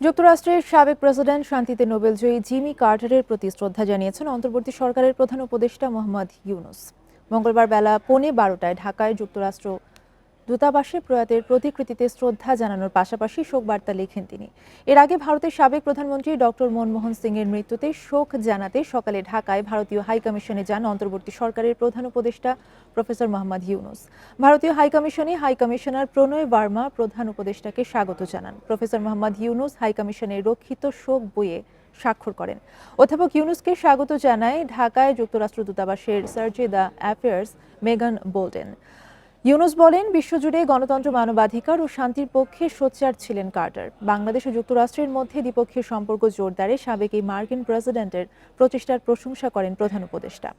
যুক্তরাষ্ট্রের সাবেক প্রেসিডেন্ট, শান্তিতে নোবেলজয়ী জিমি কার্টারের প্রতি শ্রদ্ধা জানিয়েছেন অন্তর্বর্তী সরকারের প্রধান উপদেষ্টা মোহাম্মদ ইউনুস। মঙ্গলবার বেলা পৌনে বারোটায় ঢাকায় যুক্তরাষ্ট্র দূতাবাসে প্রয়াতের প্রতিকৃতিতে শ্রদ্ধা জানানোর পাশাপাশি শোকবার্তা লেখেন তিনি। এর আগে ভারতের সাবেক প্রধানমন্ত্রী ডক্টর মনমোহন সিং এর মৃত্যুতে শোক জানাতে সকালে ঢাকায় ভারতীয় হাইকমিশনে যান অন্তর্বর্তী সরকারের প্রধান উপদেষ্টা প্রফেসর মোহাম্মদ ইউনুস। ভারতীয় হাইকমিশনে হাইকমিশনার প্রণয় বার্মা প্রধান উপদেষ্টাকে স্বাগত জানান। প্রফেসর মোহাম্মদ ইউনুস হাইকমিশনের রক্ষিত শোক বইয়ে স্বাক্ষর করেন। অধ্যাপক ইউনুসকে স্বাগত জানায় ঢাকায় যুক্তরাষ্ট্র দূতাবাসের সার্জে দ্য অ্যাফেয়ার্স মেগান বোল্ডেন ইউনুস বলেন, বিশ্বজুড়ে গণতন্ত্র মানবাধিকার ও শান্তির পক্ষে সোচ্চার ছিলেন কার্টার। বাংলাদেশ ও যুক্তরাষ্ট্রের মধ্যে দ্বিপক্ষীয় সম্পর্ক জোরদারে সাবেক এই মার্কিন প্রেসিডেন্টের প্রচেষ্টার প্রশংসা করেন প্রধান উপদেষ্টা।